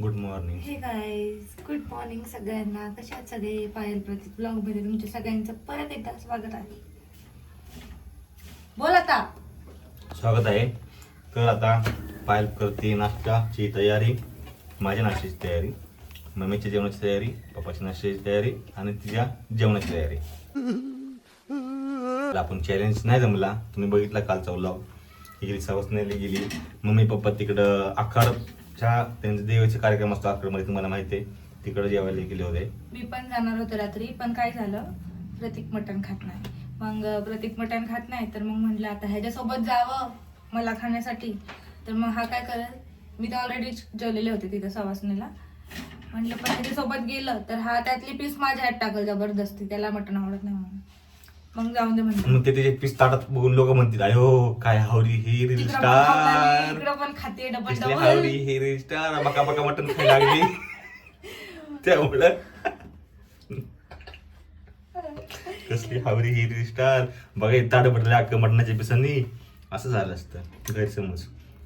Good morning hey guys good morning सगळ्यांना. कशा आहात सगळे? पायल प्रतीक ब्लॉगमध्ये तुमच्या सगळ्यांचं परत एकदा स्वागत आहे. बोल आता. स्वागत आहे. तर आता पायल करते नाश्त्याची तयारी माझ्या नाश्त्याची तयारी मम्मीच्या जेवणाची तयारी पप्पाच्या नाश्त्याची तयारी आणि तिच्या जेवणाची तयारी. आपण चॅलेंज नाही जमला. तुम्ही बघितला कालचा व्लॉग ही गेली सवसनेली गेली. मम्मी पप्पा तिकडं आखाडच्या त्यांचे देवाचे कार्यक्रम असतो आखाडमध्ये तुम्हाला माहिती आहे. तिकडं जेवायला गेले होते. मी पण जाणार होतो रात्री पण काय झालं? प्रतीक मटण खात नाही. मग प्रतीक मटण खात नाही तर मग म्हटलं आता ह्याच्यासोबत जावं मला खाण्यासाठी. तर मग हा काय करत मी तर ऑलरेडी जेवलेले होते तिथं सवासणीला. म्हटलं पण त्याच्यासोबत गेलं तर हा त्यातली पीस माझ्या हात टाकल जबरदस्ती त्याला मटण आवडत नाही म्हणून. मग जाऊन दे म्हणलं. मग ते त्याचे पीस ताटात बघून लोक म्हणतील अयो काय हावरी ही रील तिकडं पण खाऊ लागली, स्टार इकडं पण खाते डबल कसली हावरी डबल ही रील स्टार बका बका मटन खायला लागली. त्यामुळं कसली हावरी ही रील स्टार बघा ताट भरले अख्खं मटणाच्या पिसांनी असं झालं असतं गैरसमज.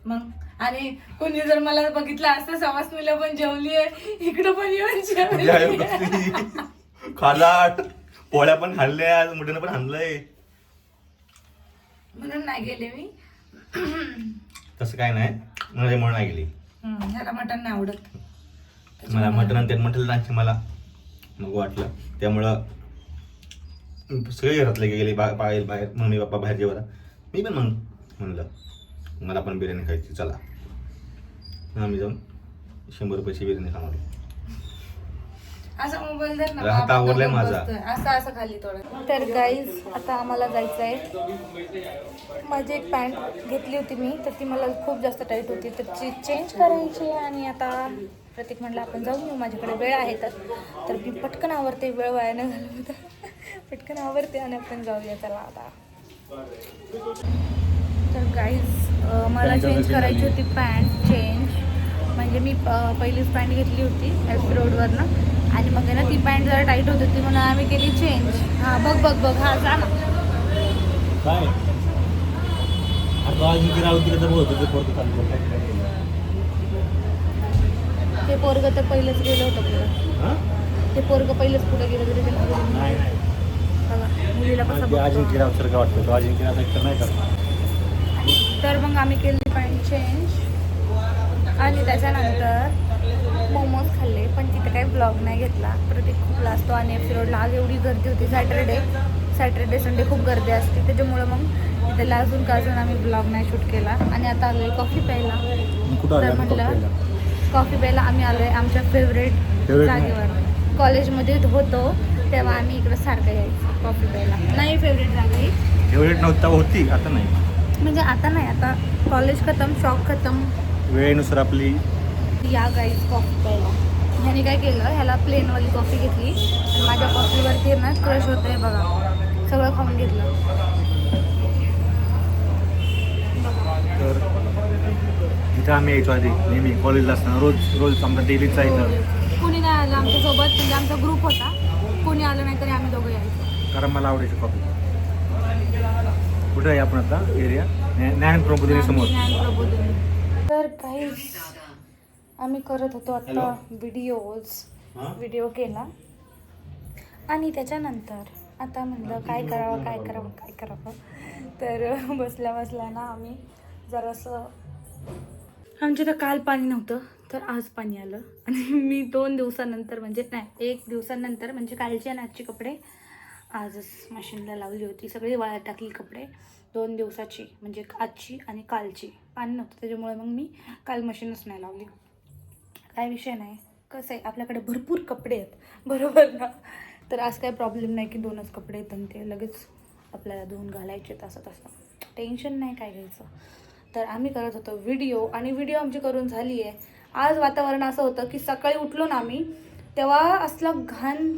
मग आणि कोणी जर मला बघितलं असतं सवासणीला पण जेवली आहे इकडं पण येऊन म्हणजे जेवली. कसली खालाट. पोळ्या पण खाल्ल्या मटण पण आणलंय म्हणून नाही गेले मी. तसं काय नाही. माझ्या म्हणून नाही गेली. हम्म, ह्याला मटण नाही आवडत. मला मटण आणि त्यात म्हटलं नाही मला? मग वाटलं. त्यामुळं सगळे घरातले गेले बा बाहेर बाहेर. मम्मी पप्पा बाहेर जेवायला. मी पण मग म्हणलं मला पण बिर्याणी खायची चला. मग आम्ही जाऊन शंभर रुपयाची बिर्याणी खाणार असं मोबाईल धर ना आवरलाय बघत माझा. असं असं खाली थोडं. तर गाईज आता आम्हाला जायचं आहे माझी एक पॅन्ट घेतली होती मी तर ती मला खूप जास्त टाईट होती. तर ती चेंज करायची आहे आणि आता प्रतीक म्हटलं आपण जाऊन येऊ माझ्याकडे वेळ आहे तर. तर मी पटकन आवरते वेळ वाया न घालवता. पटकन आवरते आणि आपण जाऊया चला आता. तर गाईज मला चेंज करायची. होती पॅन्ट चेंज म्हणजे मी पहिलीच पॅन्ट घेतली होती एफ रोडवरनं आणि मग ना ती पॅन्ट जरा टाईट होत होती म्हणून आम्ही केली चेंज हां बघ बघ बघ. हा जा ना काय ते पोरग तर पहिलंच गेलं होतं पुढं. ते पोरग पहिलंच पुढे गेलं तरी त्याला तर नाही करत. तर मग आम्ही केली पॅन्ट चेंज आणि त्याच्यानंतर पण तिथे काही ब्लॉग नाही घेतला. प्रत्येक खूप लाजतो आणि एफ रोडला आज एवढी गर्दी होती. सॅटरडे सॅटरडे संडे खूप गर्दी असते. त्याच्यामुळं मग तिथे लाजून काजून आम्ही ब्लॉग नाही शूट केला. आणि आता आलोय कॉफी प्यायला. तर म्हणलं कॉफी प्यायला? आम्ही आलोय आमच्या फेवरेट जागेवर. कॉलेजमध्ये होतो. तेव्हा आम्ही इकडं सारखं यायचो कॉफी प्यायला. नाही फेवरेट जागा. फेवरेट नव्हता होती. आता नाही. म्हणजे आता नाही. आता कॉलेज खतम शॉप खतम. वेळेनुसार आपली या गाईज कॉफी प्यायला. ह्याने काय केलं ह्याला प्लेनवाली कॉफी घेतली. आणि माझ्या कॉफीवरती ना क्रश होतंय बघा. सगळं खाऊन घेतलं. तर इथं आम्ही यायचो आधी नेहमी कॉलेजला असताना. रोज रोज आमचा डेलीचा इथं. कोणी नाही आलं आमच्यासोबत म्हणजे आमचा ग्रुप होता. कोणी आलं नाही तरी आम्ही दोघं यायचो. कारण मला आवडायची कॉफी कुठं आहे आपण आता? एरिया ज्ञान प्रबोधिनी समोर ज्ञानप्रबोधिनी. तर काही आम्ही करत होतो आता व्हिडिओज व्हिडिओ केला. आणि त्याच्यानंतर आता म्हणलं काय करावं काय करावं काय करावं. तर बसल्या बसल्या ना आम्ही जरासं आमच्या तर काल पाणी नव्हतं तर आज पाणी आलं. आणि मी दोन दिवसानंतर म्हणजे नाही एक दिवसानंतर म्हणजे कालची आणि आजची कपडे आजच मशीनला लावली होती. सगळी वाळत टाकली कपडे. दोन दिवसाची म्हणजे आजची आणि कालची. पाणी नव्हतं त्याच्यामुळे मग मी काल मशीनच नाही लावली. काय विषय नाही. कसं आहे आपल्याकडे भरपूर कपडे आहेत. बरोबर ना? तर आज काही प्रॉब्लेम नाही की दोनच कपडे आहेत आणि ते लगेच आपल्याला धुवून घालायचे तसं तसं. टेन्शन नाही काय घ्यायचं. तर आम्ही करत होतो व्हिडिओ आणि व्हिडिओ आमची करून झाली आहे आज वातावरण असं होतं की सकाळी उठलो ना आम्ही तेव्हा असलं घाण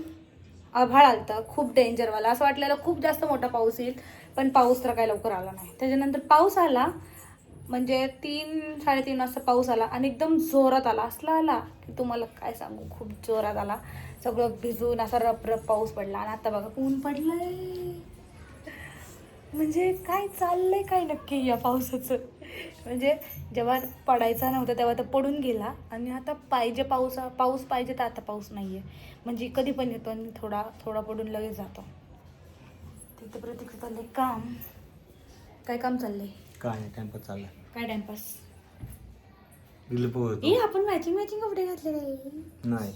आभाळ आलतं खूप डेंजरवाला असं वाटलेलं खूप जास्त मोठा पाऊस येईल पण पाऊस तर काय लवकर आला नाही. त्याच्यानंतर पाऊस आला म्हणजे तीन साडेतीन वाजता पाऊस आला आणि एकदम जोरात आला. असला आला की तुम्हाला काय सांगू? खूप जोरात आला. सगळं भिजून असा रपरप पाऊस पडला. आणि आता बघा ऊन पडलंय. म्हणजे काय चाललंय काय नक्की या पावसाचं? म्हणजे जेव्हा पडायचा नव्हता तेव्हा तर पडून गेला. आणि आता पाहिजे पाऊस पाऊस पाहिजे तर आता पाऊस नाही आहे म्हणजे कधी पण येतो आणि थोडा थोडा पडून लगेच जातो. तिथे प्रतीक चाललंय काम. काय काम चाललंय? काय नाही टाइमपास चालला काय टाइमपास ए आपण मॅचिंग मॅचिंग कपडे घातलेले नाही.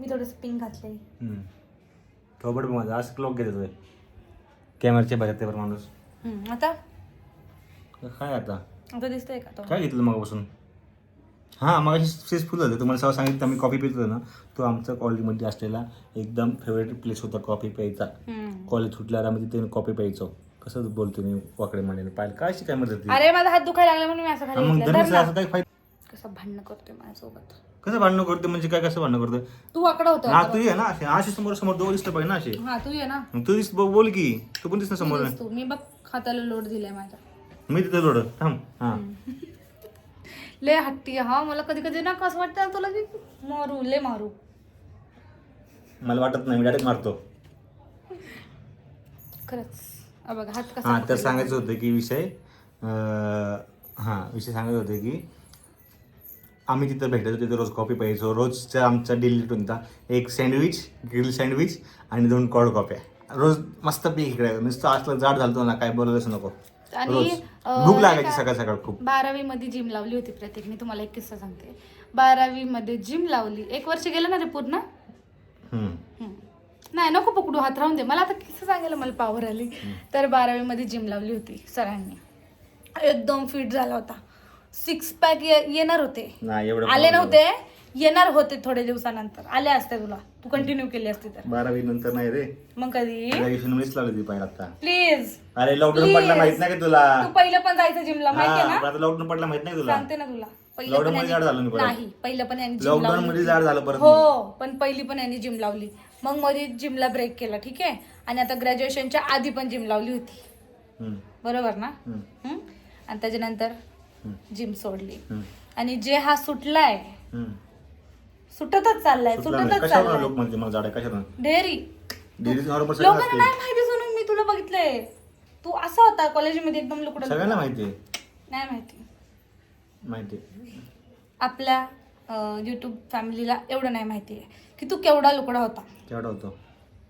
मी थोडंसं पिंक घातलंय. थोबड माझा. असं क्लॉक घेत कॅमेराच्या बाहेर ते माणूस. आता? काय आता? आता दिसतंय का काय घेतलं मगापासून? हां मग सक्सेसफुल झालं. तुम्हाला सगळं सांगितलं. आम्ही कॉफी पित होतो ना. तो आमचा कॉलेजमध्ये असलेला एकदम फेवरेट प्लेस होता कॉफी प्यायचा. कॉलेज सुटल्यावर आम्ही तिथे कॉफी प्यायचो. कसं बोलतो मी वाकडे मांडीने? पाहिलं काय शिकाय मदत होती? अरे माझा हात दुखायला लागला म्हणून मी असं हा, खाली मग घेतलं. ना. असं काय फायदा कसं भांडणं करतोय माझ्यासोबत? कसं भांडणं करते म्हणजे काय कसं भांडणं करतोय? तू वाकडा होता. हा तू ये ना असे असे समोर समोर दोघं दिसलं पाहिजे ना असे हा तू ये ना. मग तू दिस बो- बोल की. तू पण दिस ना समोर. तू मी बघ खात्याला लोड दिलाय माझ्या मी तिथे लोड. थांब. हा. लय हट्टी आहे, हा मला कधी कधी ना कसं वाटतं ना तुला की मारू लय मारू. मला वाटत नाही. मी डायरेक्ट मारतो. खरंच. बघ हात कसा हा तर. सांगायचं होतं की विषय हा विषय सांगायचं होतं की आम्ही तिथं भेटायचो तिथे रोज कॉफी प्यायचो. रोजचा आमचा डेली होता एक सँडविच ग्रिल सँडविच आणि दोन कॉड कॉफ्या रोज मस्त पीक इकडे. नुसतं असलं जाड झालतो ना काय बोलायलाच नको. आणि, भूक लागायची? सकाळ सकाळ खूप. बारावी मध्ये जिम लावली होती प्रत्येकने तुम्हाला एक किस्सा सांगते. बारावी मध्ये जिम लावली. एक वर्ष गेलं ना रे पूर्ण. नाही नको पकडू हात राहून दे. मला आता किस्सा सांगायला मला पावर आली. तर बारावी मध्ये जिम लावली होती सरांनी. एकदम फिट झाला होता. सिक्स पॅक येणार होते. नाही एवढं आले नव्हते. येणार होते थोड्या दिवसानंतर. आले असते तुला. तू कंटिन्यू केली असती तर. बारावी नंतर नाही रे. मग कधी? ग्रॅज्युएशन मध्येच लावली ती पाहिजे आता. प्लीज अरे लॉकडाऊन. पडला माहीत नाही का तुला? तू पहिलं पण जायचं जिमला माहितीये हा, ना लॉकडाऊन पडला माहीत नाही तुला. सांगते ना तुला. पहिलं पण मध्ये जाड झालो मी यांनी- परत. नाही पहिलं पण यांनी जिम लॉकडाऊन लावली मध्ये जाड झालं परत हो पण पहिली पण यांनी जिम लावली. मग मध्ये जिमला ब्रेक केला ठीक आहे? आणि आता ग्रॅज्युएशनच्या आधी पण जिम लावली होती. बरोबर ना? हम्म? आणि त्याच्यानंतर जिम सोडली. आणि जे हा सुटलाय. सुटतच चाललाय सुटला नाही. सुटतच कशावरून चाललाय. लोक म्हणते मला झाड आहे कशावरून ढेरी डेअरी सगळ्यांना लोकांना असते नाही माहिती सोनून मी तुला बघितलंय. तू असा होता कॉलेजमध्ये एकदम लुकडा सगळ्यांना माहिती आहे नाही माहिती. माहिती आहे. आपल्या युट्यूब फॅमिलीला एवढं नाही माहिती आहे की तू केवढा लुकडा होता. केवढा होतो?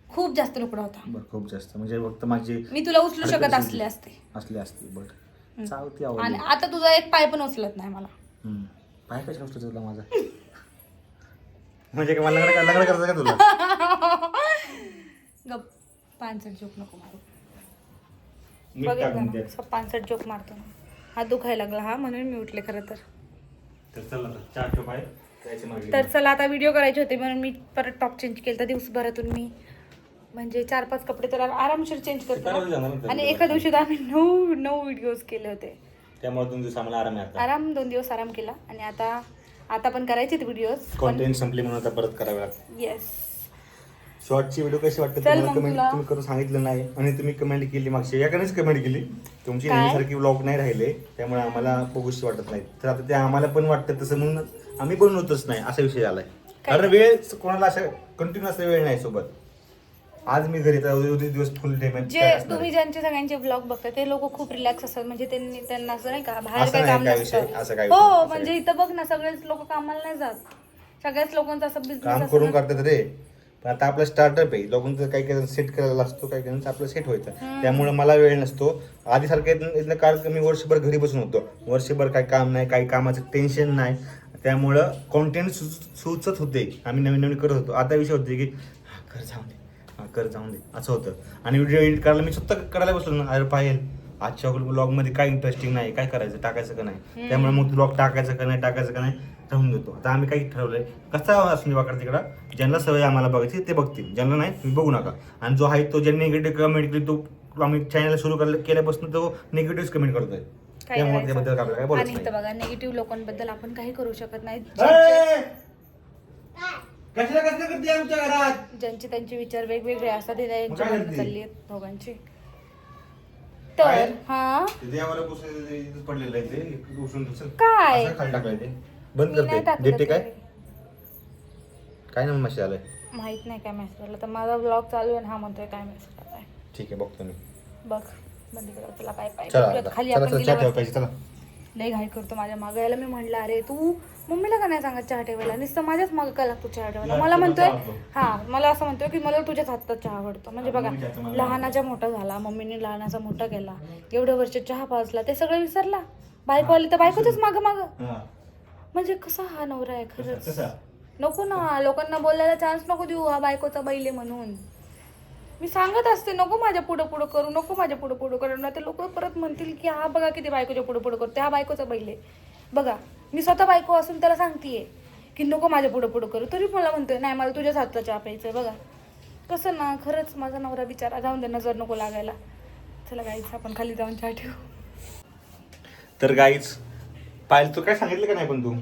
खूप जास्त लुकडा होता. बरं खूप जास्त. म्हणजे फक्त माझी मी तुला उचलू शकत हरकत असले असते. असली. असती बट. चावती आणि आवडली. आता तुझा एक पाय पण उचलत नाही मला. हम्म. पाय कशा गोष्ट तुला माझा? म्हणजे काय मला लग्न लग्न करायचं का तुला? गप. पानसट जोक नको मारू. मीठ टाकून बघितलं दे. ना असं पानसट जोक मारतो ना हात दुखायला लागला हा म्हणून मी उठले खरं तर. तर चला आता चार जायचं मागे. तर चला आता व्हिडिओ करायचे होते म्हणून मी परत टॉप चेंज केलं तर दिवसभरातून मी म्हणजे चार पाच कपडे तर आरामशीर चेंज करतो. आणि एका दिवशी तर आम्ही नऊ नऊ व्हिडिओज केले होते. त्यामुळे दोन दिवस आम्हाला आराम आराम दोन दिवस आराम केला. आणि आता आता पण करायचे व्हिडिओज कॉन्टेंट संपले म्हणून आता परत करावे लागतात. येस शॉर्टची व्हिडिओ कशी वाटते कमेंट. तुम्ही करून सांगितलं नाही. आणि तुम्ही कमेंट केली मागची. याकडेच कमेंट केली. तुमची? नेहमीसारखी व्लॉग नाही राहिले. त्यामुळे आम्हाला बघूशी वाटत नाही. तर आता ते आम्हाला पण वाटतं तसं म्हणून आम्ही बनवतच नाही असा विषय आलाय काय? कारण वेळ कोणाला असा कंटिन्यू असा वेळ नाही सोबत. आज मी घरी तर उद्या दिवस फुल डे जे तुम्ही ज्यांचे सगळ्यांचे ब्लॉग बघता ते लोक खूप रिलॅक्स असतात. म्हणजे त्यांनी त्यांना असं नाही का बाहेर असं काय नाही काम काय विषय, नसतं असं काय विषय, हो म्हणजे. इथं बघ ना सगळेच लोक कामाला नाही जात. सगळ्याच लोकांचा असं काम बिझनेस करून करतात रे. पण आता आपला स्टार्टअप आहे. लोकांचं काही काही सेट करायला असतो काही काही आपलं सेट व्हायचं. त्यामुळे मला वेळ नसतो. आधी सारखं इथलं काळ मी वर्षभर घरी बसून होतो. वर्षभर काही काम नाही काही कामाचं टेन्शन नाही. त्यामुळं कॉन्टेंट सुचत होते. आम्ही नवीन नवीन करत होतो. आता विषय होते की हा कर जाऊन दे. हा कर जाऊन दे. असं होतं. आणि व्हिडिओ एडिट करायला मी स्वतः करायला बसलो ना अरे पाहिजे आजच्या ब्लॉगमध्ये काय इंटरेस्टिंग नाही काय करायचं टाकायचं का नाही? त्यामुळे मग ब्लॉग टाकायचं का नाही टाकायचं का नाही राहून देतो. आता आम्ही काही ठरवलंय. कसा असं वाकडा तिकडं? ज्यांना सवय आम्हाला बघायची ते बघतील. ज्यांना नाही तुम्ही बघू नका. आणि जो आहे तो ज्यांनी निगेटिव्ह कमेंट केली तो आम्ही चॅनल सुरू केल्यापासून तो निगेटिव्ह कमेंट करतोय. काय आपल्याला काय? बोलायचं आणि इथं नाही. बघा निगेटिव्ह लोकांबद्दल आपण काही करू शकत नाही. करते आमच्या घरात? ज्यांचे त्यांचे विचार वेगवेगळे असतात हे काय भांडणं करते? चालली आहेत दोघांची. काय? तर हा. ते आम्हाला पुसून इथंच पडलेलं आहे ते. उचलून उचल. काय? असं खाली टाकलंय ते. बंद मी नाही करते टाकलं देते काय? ते. काय ना मशी आलंय? माहीत नाही काय मेसेज आला. तर माझा ब्लॉग चालू आहे आणि हा म्हणतोय काय मेसेज आलाय. ठीक आहे बघतो मी. बघ. बंद करा चला बाय भेटूयात. खाली चला आपण गेल्यावर. पाहिजे चला. लय घाई करतो माझ्या मागं. यायला मी म्हणलं अरे तू मम्मीला का नाही सांगत चहा ठेवायला? नुसतं माझ्याच मागं का लागतो चहा ठेवायला? मला म्हणतोय हा मला असं म्हणतोय की मला तुझ्याच हातात चहा आवडतो. म्हणजे बघा लहानाचा मोठा झाला मम्मीने लहानाचा मोठा केला एवढ्या वर्ष चहा पाजला ते सगळं विसरला. बायको आली तर बायकोच मागं मागं. हा. म्हणजे कसा हा नवरा आहे खरंच. कसा? नको ना लोकांना बोलायला चान्स नको देऊ हा बायकोचा बैल आहे म्हणून. मी सांगत असते नको माझ्या पुढं पुढं करू नको माझ्या पुढं पुढं करू. ना ते लोक परत म्हणतील की हा बघा किती बायकोच्या पुढं पुढं करतो हा बायकोचा बैल आहे. बघा मी स्वतः बायको असून त्याला सांगतेय की नको माझ्या पुढं पुढं करू. तरी मला म्हणतोय नाही मला तुझ्याच हातचा चहा प्यायचा बघा. कसं ना खरंच माझा नवरा बिचारा जाऊन दे नजर नको लागायला. चला गाईच आपण खाली जाऊन चहा ठेवू. तर गाईच पाहिलं तू काय सांगितलं का नाही पण तू?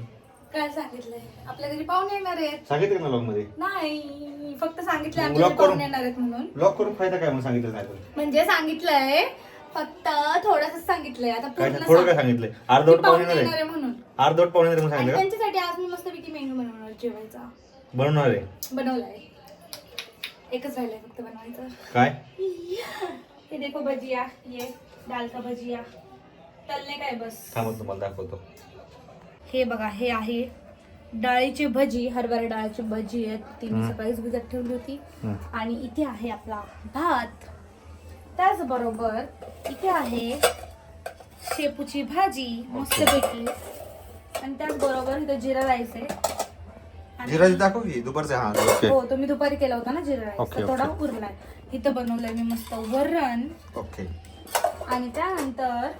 काय सांगितलंय? आपल्या घरी पाहुणे येणार आहेत. सांगितलं का लॉगमध्ये? नाही फक्त सांगितलं Vlog आमच्या घरी करून- पाहुणे येणार आहेत म्हणून. लॉक करून फायदा काय म्हणून सांगितलं नाही पण म्हणजे सांगितलंय फक्त थोडस सांगितलंय. आता काय पूर्ण थोडं काय सांग- सांगितलंय? की अर्धवट पाहुणे पाहुणे येणार आहे. म्हणून. अर्धवट पाहुणे नाही म्हणून आणि सांगितलं का? त्यांच्यासाठी आज मी मस्तपैकी मेनू बनवणार जेवायचा. बनवणार आहे? बनवलाय. एकच राहिलंय फक्त बनवायचं. काय? हे देखो भजिया ये दाल का भजिया. तलने काय बस? थांबत तुम्हाला दाखवतो. हे बघा हे आहे. डाळीची भजी हरभरा डाळीची भजी आहे ती मी. सकाळीच भिजत ठेवली होती. आणि इथे आहे आपला भात. त्याचबरोबर इथे आहे शेपूची भाजी मस्तपैकी. आणि त्याचबरोबर इथं जिरा राईस आहे. आणि- जिराजी दाखव की दुपारचं. हा ओके. हो तो मी दुपारी केला होता ना जिरा राईस. ओके, तर थोडा. उरलाय इथं बनवलंय मी मस्त वरण. ओके. आणि त्यानंतर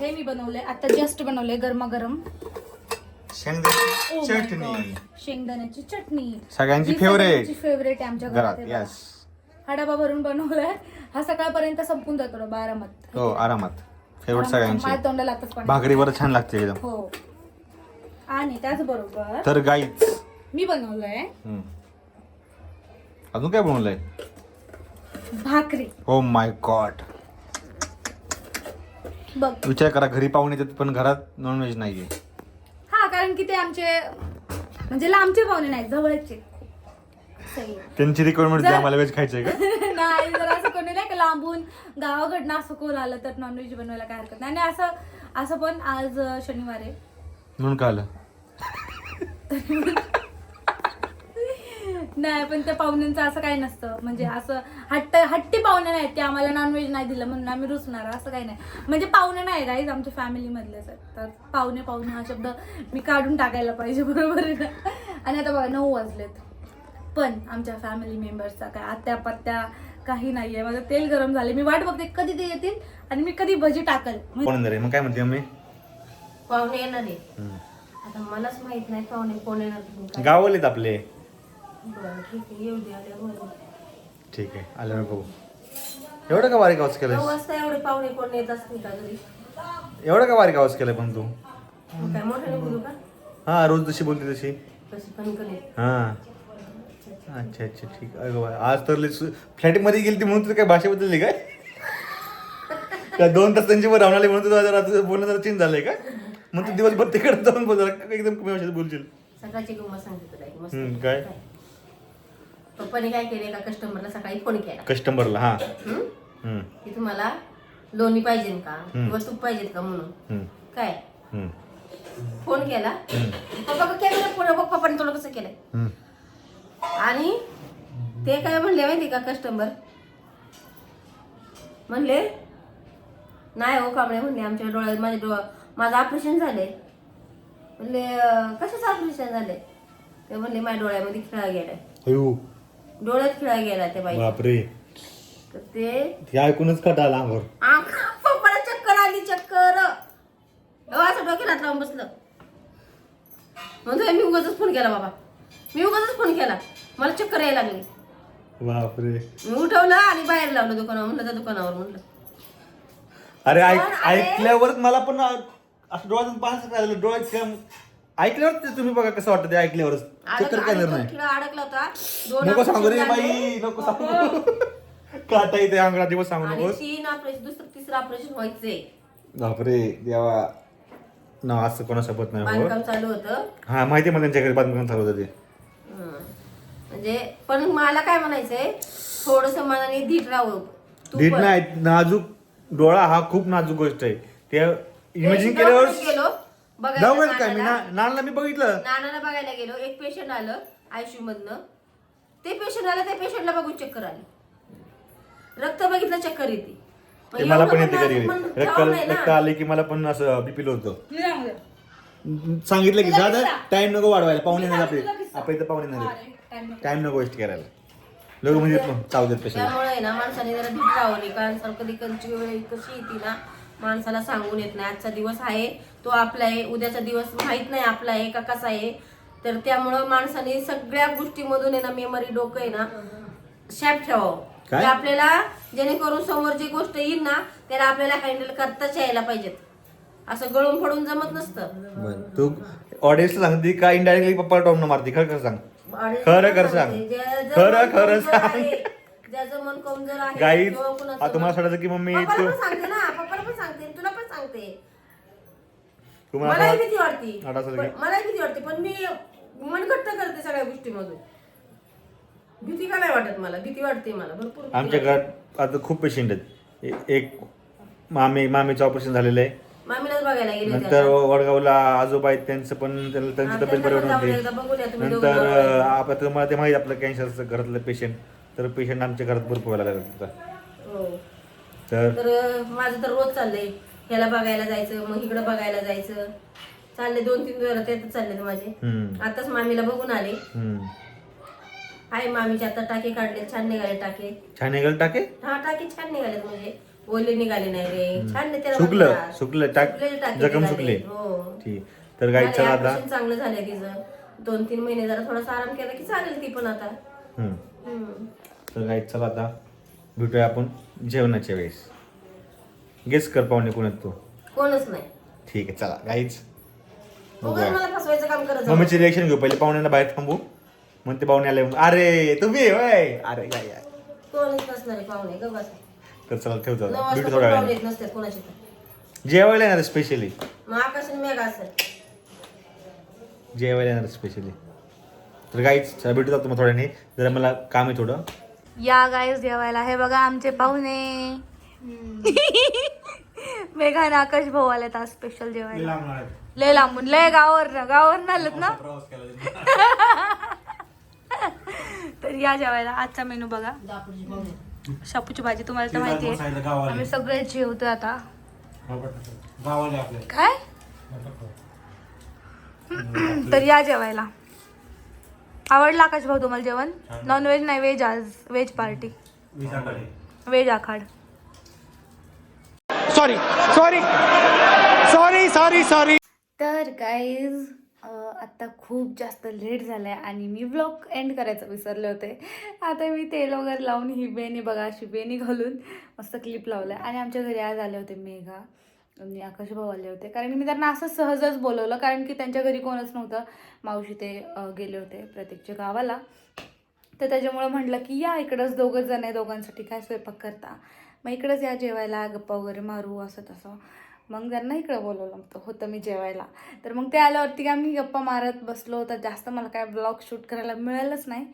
हे मी बनवलंय. आता जस्ट बनवलंय गरमागरम. शेंगदाण्याची Oh my चटणी. God. शेंगदाण्याची चटणी. सगळ्यांची फेवरेट फेवरेट आहे आमच्या घरात हे. यस हा डबा भरून बनवलाय. हा सकाळपर्यंत संपून जातो डबा आरामात. हो आरामात. फेवरेट. माझ्या सगळ्यांची. तोंडाला आताच पाणी भाकरीवर छान लागते एकदम. हो. आणि त्याचबरोबर तर गाईच मी बनवलंय. अजून काय बनवलंय? भाकरी. ओ माय गॉड बघ. विचार करा घरी पाहुणे येतात पण घरात नॉनव्हेज नाहीये. हा कारण की ते आमचे म्हणजे लांबचे पाहुणे नाही जवळचे. त्यांची रिक्वायरमेंट जर- आम्हाला व्हेज खायचंय का? नाही जर असं कोणी नाही का लांबून गावाकडनं असं कोण आलं तर नॉनव्हेज बनवायला काय हरकत नाही. आणि असं असं पण आज अं, शनिवार आहे. म्हणून का आलं? नाही पण त्या पाहुण्यांचं असं काही नसतं. म्हणजे असं हट्ट हट्टी पाहुणे नाहीत ते आम्हाला नॉनव्हेज नाही दिलं म्हणून आम्ही रुसणार असं काही नाही. म्हणजे पाहुणे नाही गाईज आमच्या फॅमिली मधलेच आहेत तर पाहुणे पाहुणे हा शब्द मी काढून टाकायला पाहिजे बरोबर आहे ना? आणि आता बघा नऊ वाजलेत. पण आमच्या फॅमिली मेंबर्सचा काय आत्या पत्त्या काही नाहीये. माझं तेल गरम झाले मी वाट बघते कधी ते येतील आणि मी कधी भजी टाकल. कोण येणार आहे? मग काय म्हणते मम्मी? पाहुणे येणार आहे हम्म. आता मलाच माहीत नाही पाहुणे कोण येणार गाववालेत आपले. बरं ठीक आहे. येऊ दे आल्या बरं ठीक आहे आल्यावर बघू. एवढं का बारीक आवाज केलंय नऊ वाजता एवढे पाहुणे कोण येत असतील का घरी? एवढं का बारीक आवाज केलाय पण तू? मग काय मोठ्याने बोलू का? हा रोज जशी बोलते तशी. कशी येत हा. अच्छा अच्छा ठीक. आहे अगं बाई, आज तर फ्लॅटमध्ये गेली ती म्हणून तुझं काय भाषा बदलली काय? का दोन तास त्यांची वर आली म्हणून तुझं जरा तुझं बोलणं जरा चेंज झालंय का? मग तू दिवसभर तिकडे जाऊन बोल जरा एकदम कमी भाषेत बोलशील. सकाळची गंमत सांगते तुला एक मस्त. हम्म, काय? पप्पाने काय केले? का कस्टमरला सकाळी फोन केला. कस्टमरला हा? हम्म, की तुम्हाला लोणी पाहिजे का. किंवा तूप पाहिजेत का म्हणून? हम्म, काय? हम्म, फोन केला. पप्पा का केलं पुढे बघ पप्पाने तुला कसं केलंय. हम्म. आणि ते काय म्हणले माहिती का कस्टमर म्हणले नाही हो कांबळे म्हणले आमच्या डोळ्यात माझ्या डोळा माझं ऑपरेशन झालंय. म्हणले "अं, कशाचं ऑपरेशन झालंय? ते म्हणले माझ्या डोळ्यामध्ये खिळा गेलाय. अयो. डोळ्यात खिळा गेला त्या बाई बापरे. ते ते ऐकूनच का आला अंगावर पप्पाला चक्कर आली चक्कर. अहो, असं डोक्याला लावून बसलं. म्हणतोय मी उगाच फोन केला बाबा. मी उगाच फोन केला. मला चक्कर यायला लागली. बापरे. मी उठवलं आणि बाहेर लावलं दुकानावर म्हणलं त्या दुकानावर म्हणलं. अरे ऐक पण अरे- ऐकल्यावरच मला पण असं डोळ्यातून झालं डोळ्यात ऐकल्यावर ते तुम्ही बघा कसं वाटतं ते ऐकल्यावरच. चक्कर काय नाही. अडकला होता. दोन नको सांगू रे operation बाई झाले. नको सांगू. काटा येते अंगात दिवस सांगू आणि नकोस तीन ऑपरेशन दुसरं तिसरं ऑपरेशन व्हायचंय. बापरे देवा. ना असं कोणासोबत नाही हो. बांधकाम चालू होतं. हा माहिती मला त्यांच्या घरी बांधकाम चालू होतं ते. हं. म्हणजे पण मला काय म्हणायचंय थोडस मनाने धीट राहावं तू धीट पण. नाही नाजूक डोळा हा खूप नाजूक गोष्ट आहे. ते इमेजिन दवाखान्यात केल्यावर गेलो बघायला काय? मी नानाला. मी बघितलं. नानाला बघायला गेलो. एक पेशंट आलं आयसीयू मधनं ते पेशंट आलं त्या पेशंटला बघून चक्कर आली. रक्त बघितलं चक्कर येते. मग ते मला पण येते कधी रक्त ना. आले की मला पण असं बीपील होतं. सांगितलं की दादा टाइम नको वाढवायला. पाहुणे नाही आपले. आपल्या इथं पाहुणे नाही टाइम नको. वेस्ट करायला. लोक म्हणजे चावू देत पेशंट त्यामुळे आहे ना माणसाने जरा भीत राहावली कारण सर कधी कधी वेळ कशी येते ना माणसाला सांगून येत नाही. आजचा दिवस आहे तो आपला आहे. उद्याचा दिवस माहीत नाही आपला आहे का कसा आहे. तर त्यामुळं माणसाने सगळ्या गोष्टीमधून आहे ना मेमरी डोकं आहे ना शॅप ठेवावं. आपल्याला जेणेकरून समोर जी गोष्ट येईल ना त्याला आपल्याला हँडल करताच यायला पाहिजेत. असं गळून फडून जमत नसतं. तू ऑडियन्सला सांगते का इनडायरेक्टली पप्पा टॉम मारते? खरं खरं सांग. खरं खरं सांग. खरं खरं सांग. ज्याचं मन कमजोर आहे Guys, किंवा कुणाचं आता तुम्हाला वाटायचं की मम्मी पप्पाला तू- पण सांगते ना पप्पाला पण सांगते तुला पण सांगते. तुम्हाला मलाही असं भीती वाटते. वाटत पण- की- मलाही भीती वाटते पण मी मनगट्ट करते सगळ्या गोष्टीमधून. भीती का नाही वाटत मला? भीती वाटते मला भरपूर भीती आमच्या वाटते. घरात आता खूप पेशंट आहेत. ए- एक मामी मामीचं ऑपरेशन झालेलं आहे. मामीलाच बघायला गेले होते नंतर आता. वडगावला आजोबा आहेत त्यांचं पण त्यांना त्यांची तब्येत बरोबर नव्हती नंतर. आपण तुम्हाला ते माहिती आपलं कॅन्सरचं घरातलं पेशंट तर पेशंट आमच्या घरात भरपूर व्हायला लागला होता. तर माझं तर रोज चाललंय. ह्याला बघायला जायचं मग इकडं बघायला जायचं. चालले दोन तीन दिवस त्यातच चालले माझे. हम्म, आताच मामीला बघून आले. हम्म. आहे मामीचे आता टाके काढले छान निघाले टाके. छान निघाल टाके? हा टाके छान निघालेत म्हणजे. ओले निघाले नाही रे. छान नाही त्याला सुकलं म्हणतात. सुकलं टाक. सुकलेले टाके जखम निघाले. सुकले. हो. ठीक. तर गाई झाले, चला आता. चांगलं झालंय तिचं. दोन तीन महिने जरा थोडासा आराम केला की चालेल ती पण आता. हम्म. हम्म. तर गाई चला आता भेटूया आपण जेवणाच्या वेळेस. गेस कर पाहुणे कोण आहेत तू? कोणच नाही. ठीक आहे चला गाईच उगाच मला फसवायचं काम करत जाऊ. मम्मीची रिएक्शन घेऊ पहिले पाहुण्यांना बाहेर थांबू. मग ते पाहुणे आले अरे तुम्ही होय. अरे गाय गाय. कोणच नसणार आहे पाहुणे ग बस. तर चला ठेवतो नऊ आता. वाजता भेटू पण थोड्या पाहुणे वेळाने. येत नसतात कोणाचे पण. जेवायला येणार स्पेशली मग आकाशाने मेघ असेल. जेवायला येणार स्पेशली तर गाईच चला भेटू जातो मग थोड्याने जरा मला काम आहे थोडं. या गाईस जेवायला. हे बघा आमचे पाहुणे. मेघा ना आकाश भाऊ आलेत आज स्पेशल जेवायला. लय लांबून. लय गावावर गावावर आलेत ना? तर या जेवायला. आजचा मेनू बघा. शापूची भाजी तुम्हाला तर माहिती आहे. आम्ही सगळे जेवतो आता. काय? तर या जेवायला. आवडलं आकाश भाऊ तुम्हाला जेवण? नॉन व्हेज नाही व्हेज आज. Veg party veg आखाड. Sorry sorry sorry sorry sorry तर गाईज आत्ता खूप जास्त लेट झालं आहे आणि मी ब्लॉग एंड करायचं विसरले होते. आता मी तेल वगैरे लावून ही बेनी बघा अशी बेनी घालून मस्त क्लिप लावलं आहे आणि आमच्या घरी आज आले होते मेघा. मी आकाश भाऊ आले होते. कारण मी त्यांना असं सहजच बोलवलं कारण की त्यांच्या घरी कोणच नव्हतं. मावशी ते गेले होते प्रत्येकच्या गावाला. तर त्याच्यामुळं म्हटलं की या इकडंच दोघंच जण आहे दोघांसाठी काय स्वयंपाक करता? मग इकडंच या जेवायला गप्पा वगैरे मारू असं तसं. मग त्यांना इकडं बोलवलं होतं होतं मी जेवायला. तर मग ते आल्यावरती काय आम्ही गप्पा मारत बसलो तर जास्त मला काय ब्लॉग शूट करायला मिळालंच नाही.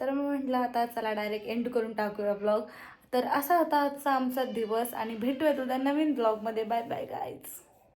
तर मग म्हटलं आता चला डायरेक्ट एंड करून टाकूया ब्लॉग. तर असा होता आजचा आमचा दिवस आणि भेटूया उद्या नवीन ब्लॉगमध्ये बाय बाय गाईज